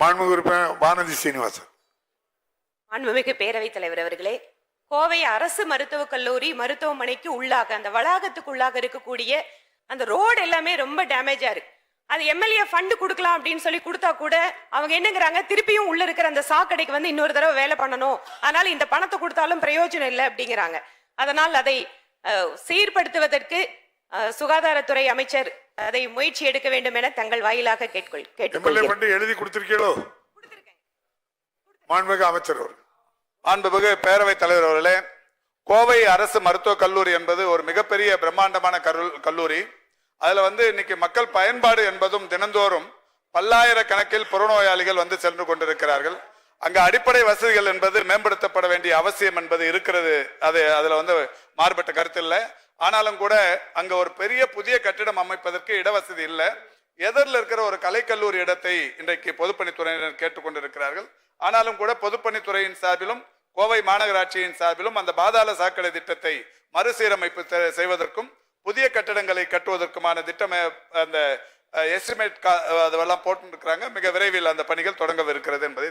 மாண்புமிகு உறுப்பினர் வானதி சீனிவாசன். மாண்புமிகு பேரவைத் தலைவர் அவர்களே கோவை அரசு மருத்துவக் கல்லூரி மருத்துவமனைக்கு உள்ளாக அந்த வளாகத்துக்கு உள்ளாக இருக்கக்கூடிய அந்த ரோடு எல்லாமே ரொம்ப டேமேஜா இருக்கு. அது எம்எல்ஏ ஃபண்டு கொடுக்கலாம் அப்படின்னு சொல்லி கொடுத்தா கூட அவங்க என்னங்கிறாங்க? திருப்பியும் உள்ள இருக்கிற அந்த சாக்கடைக்கு வந்து இன்னொரு தடவை வேலை பண்ணணும். அதனால இந்த பணத்தை கொடுத்தாலும் பிரயோஜனம் இல்லை அப்படிங்கிறாங்க. அதனால் அதை சீர்படுத்துவதற்கு சுகாதாரத்துறை அமைச்சர் அதை முயற்சி எடுக்க வேண்டும் என தங்கள் வாயிலாக கேட்கொள் எம்எல்ஏ கேட்டுக்கொள்கிறேன் ஃபண்டு எழுதி கொடுத்திருக்கீங்களோ? மாண்புமிகு அமைச்சர் அவர் மாண்புமிகு பேரவைத் தலைவர் அவர்களே கோவை அரசு மருத்துவக் கல்லூரி என்பது ஒரு மிகப்பெரிய பிரம்மாண்டமான கரு- கல்லூரி. அதுல வந்து இன்னைக்கு மக்கள் பயன்பாடு என்பதும் தினந்தோறும் பல்லாயிரக்கணக்கில் புறநோயாளிகள் வந்து சென்று கொண்டிருக்கிறார்கள். அங்க அடிப்படை வசதிகள் என்பது மேம்படுத்தப்பட வேண்டிய அவசியம் என்பது இருக்கிறது. அது அதுல வந்து மாறுபட்ட கருத்து இல்லை. ஆனாலும் கூட அங்க ஒரு பெரிய புதிய கட்டிடம் இடவசதி இல்லை. எதிரில் இருக்கிற ஒரு கலைக்கல்லூரி இடத்தை இன்றைக்கு பொதுப்பணித்துறையினர் கேட்டுக்கொண்டிருக்கிறார்கள். ஆனாலும் கூட பொதுப்பணித்துறையின் சார்பிலும் கோவை மாநகராட்சியின் சார்பிலும் அந்த பாதாள சாக்கடை திட்டத்தை மறுசீரமைப்பு செய்வதற்கும் புதிய கட்டடங்களை கட்டுவதற்குமான திட்டம் அந்த எஸ்டிமேட் அதெல்லாம் போட்டு இருக்கிறாங்க மிக விரைவில் அந்த பணிகள் தொடங்கவிருக்கிறது என்பதை